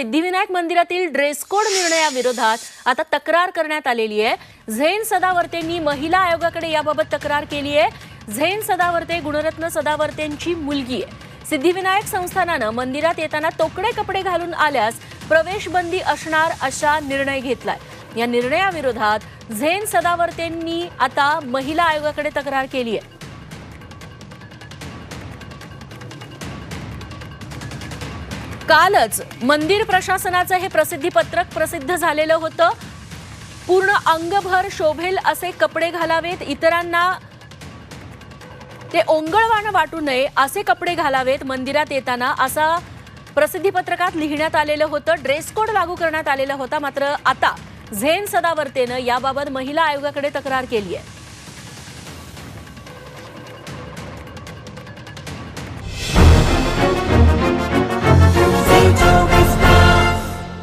सिद्धिविनायक मंदिरातील dress code निर्णयाविरोधात आता तक्रार करण्यात आलेली आहे. झैन सदावर्तेंनी महिला आयोगाकडे याबाबत तक्रार केली आहे. झैन सदावर्ते गुणरत्न सदावर्तेंची मुलगी आहे. सिद्धिविनायक संस्थानानं मंदिरात येताना तोकडे कपडे घालून आल्यास प्रवेश बंदी असणार असा निर्णय घेतलाय. या निर्णयाविरोधात झैन सदावर्तेंनी आता महिला आयोगाकडे तक्रार केली आहे. कालच मंदिर प्रशासनाचं हे प्रसिद्धीपत्रक प्रसिद्ध झालेलं होतं. पूर्ण अंगभर शोभेल असे कपडे घालावेत इतरांना ते ओंगळवाणं वाटू नये असे कपडे घालावेत मंदिरात येताना. असा प्रसिद्धीपत्रकात लिहिण्यात आलेलं होतं ड्रेस कोड लागू करण्यात आलेला होता मात्र आता झेन सदावर्तेनं याबाबत महिला आयोगाकडे तक्रार केली आहे